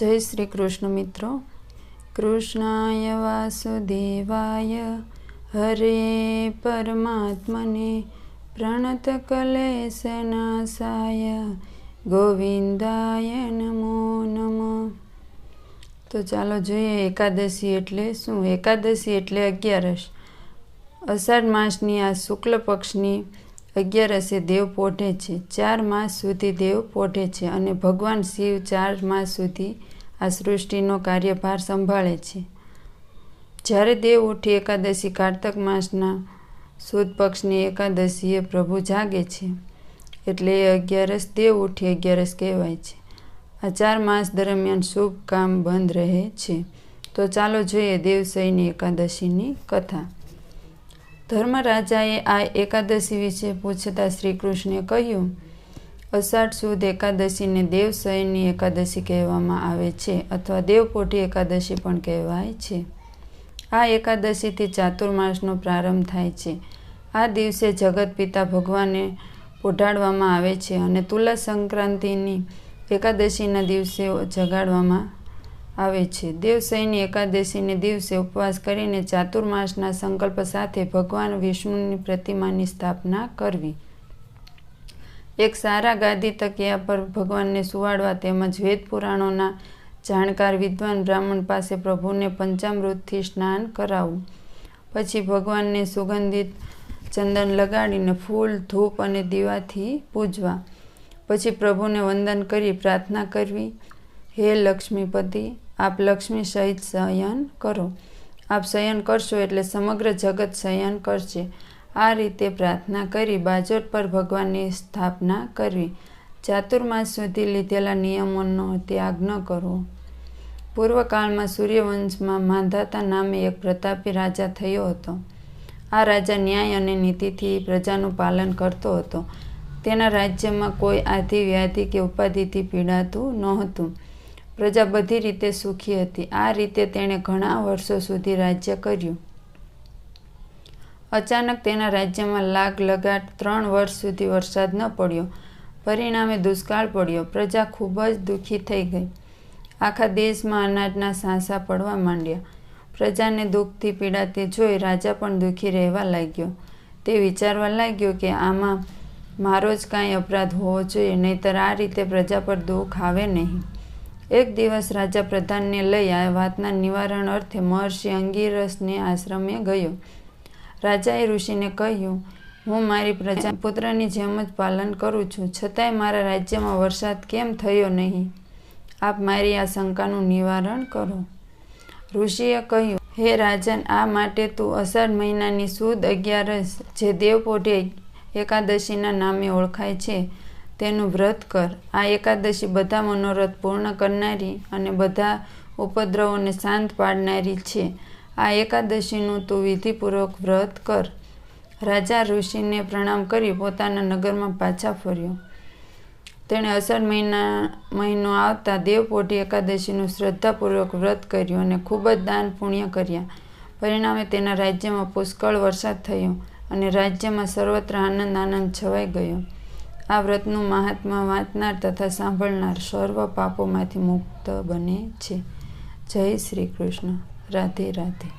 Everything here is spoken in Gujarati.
જય શ્રી કૃષ્ણ મિત્રો. કૃષ્ણાય વાસુદેવાય, હરે પરમાત્મને પ્રણત કલેશનાશાય, ગોવિંદાય નમો નમઃ. તો ચાલો જોઈએ એકાદશી એટલે શું? એકાદશી એટલે અગિયારસ. અષાઢ માસની આ શુક્લ પક્ષની અગિયારસે દેવ પોઢે છે, ચાર માસ સુધી દેવ પોઢે છે અને ભગવાન શિવ ચાર માસ સુધી આ સૃષ્ટિનો કાર્યભાર સંભાળે છે. જ્યારે દેવ ઉઠી એકાદશી કારતક માસના સુદ પક્ષની એકાદશીએ પ્રભુ જાગે છે, એટલે એ અગિયારસ દેવ ઉઠી અગિયારસ કહેવાય છે. આ ચાર માસ દરમિયાન શુભ કામ બંધ રહે છે. તો ચાલો જોઈએ દેવશયની એકાદશીની કથા. ધર્મરાજાએ આ એકાદશી વિશે પૂછતા શ્રી કૃષ્ણે કહ્યું, અષાઢ સુદ એકાદશીને દેવસયની એકાદશી કહેવામાં આવે છે અથવા દેવપોટી એકાદશી પણ કહેવાય છે. આ એકાદશીથી ચાતુર્માસનો પ્રારંભ થાય છે. આ દિવસે જગત પિતા ભગવાને પોઢાડવામાં આવે છે અને તુલા સંક્રાંતિની એકાદશીના દિવસે જગાડવામાં આવે છે. દેવસયની એકાદશીને દિવસે ઉપવાસ કરીને ચાતુર્માસના સંકલ્પ સાથે ભગવાન વિષ્ણુની પ્રતિમાની સ્થાપના કરવી. એક સારા ગાદી તકિયા પર ભગવાનને સુવાડવા તેમજ વેદ પુરાણોના જાણકાર વિદ્વાન બ્રાહ્મણ પાસે પ્રભુને પંચામૃતથી સ્નાન કરાવવું. પછી ભગવાનને સુગંધિત ચંદન લગાડીને ફૂલ, ધૂપ અને દીવાથી પૂજવા. પછી પ્રભુને વંદન કરી પ્રાર્થના કરવી. હે લક્ષ્મીપતિ આપ લક્ષ્મી સહિત શયન કરો. આપ શયન કરશો એટલે સમગ્ર જગત શયન કરશે. આ રીતે પ્રાર્થના કરી બાજોટ પર ભગવાનની સ્થાપના કરવી. ચાતુર્માસ સુધી લીધેલા નિયમોનો ત્યાગ ન કરવો પૂર્વકાળમાં સૂર્યવંશમાં માંધાતા નામે એક પ્રતાપી રાજા થયો હતો. આ રાજા ન્યાય અને નીતિથી પ્રજાનું પાલન કરતો હતો. તેના રાજ્યમાં કોઈ આધિ વ્યાધિ કે ઉપાધિથી પીડાતું નહોતું. પ્રજા બધી રીતે સુખી હતી. આ રીતે તેણે ઘણા વર્ષો સુધી રાજ્ય કર્યું. અચાનક તેના રાજ્યમાં લાગ લગાટ ત્રણ વર્ષ સુધી વરસાદ ન પડ્યો. પરિણામે દુષ્કાળ પડ્યો. પ્રજા ખૂબ જ દુઃખી થઈ ગઈ. આખા દેશમાં અનાજના સાંસા પડવા માંડ્યા. પ્રજાને દુઃખથી પીડાતી જોઈ રાજા પણ દુઃખી રહેવા લાગ્યો. તે વિચારવા લાગ્યો કે આમાં મારો જ કાંઈ અપરાધ હોવો જોઈએ, નહીતર આ રીતે પ્રજા પર દુઃખ આવે નહીં. એક દિવસ રાજા પ્રધાનને લઈ આ વાતના નિવારણ અર્થે મહર્ષિ અંગીરસને આશ્રમે ગયો. રાજાએ ઋષિને કહ્યું, હું મારી પ્રજા, પુત્રની જેમ જ પાલન કરું છું. છતાંય મારા રાજ્યમાં વરસાદ કેમ થયો નહીં? આપ મારી આ શંકાનું નિવારણ કરો. ઋષિએ કહ્યું, હે રાજન, આ માટે તું અષાઢ મહિનાની સુદ અગિયારસ, જે દેવપોઢી એકાદશીના નામે ઓળખાય છે તેનું વ્રત કર. આ એકાદશી બધા મનોરથ પૂર્ણ કરનારી અને બધા ઉપદ્રવોને શાંત પાડનારી છે. આ એકાદશીનું તું વિધિપૂર્વક વ્રત કર. રાજા ઋષિને પ્રણામ કરી પોતાના નગરમાં પાછા ફર્યો. તેણે અષાઢ મહિના, મહિનો આવતા દેવપોઢી એકાદશીનું શ્રદ્ધાપૂર્વક વ્રત કર્યું અને ખૂબ જ દાન પુણ્ય કર્યા. પરિણામે તેના રાજ્યમાં પુષ્કળ વરસાદ થયો અને રાજ્યમાં સર્વત્ર આનંદ આનંદ છવાઈ ગયો. આ વ્રતનું મહાત્મા વાંચનાર તથા સાંભળનાર સર્વ પાપોમાંથી મુક્ત બને છે. જય શ્રી કૃષ્ણ. રાધે રાધે.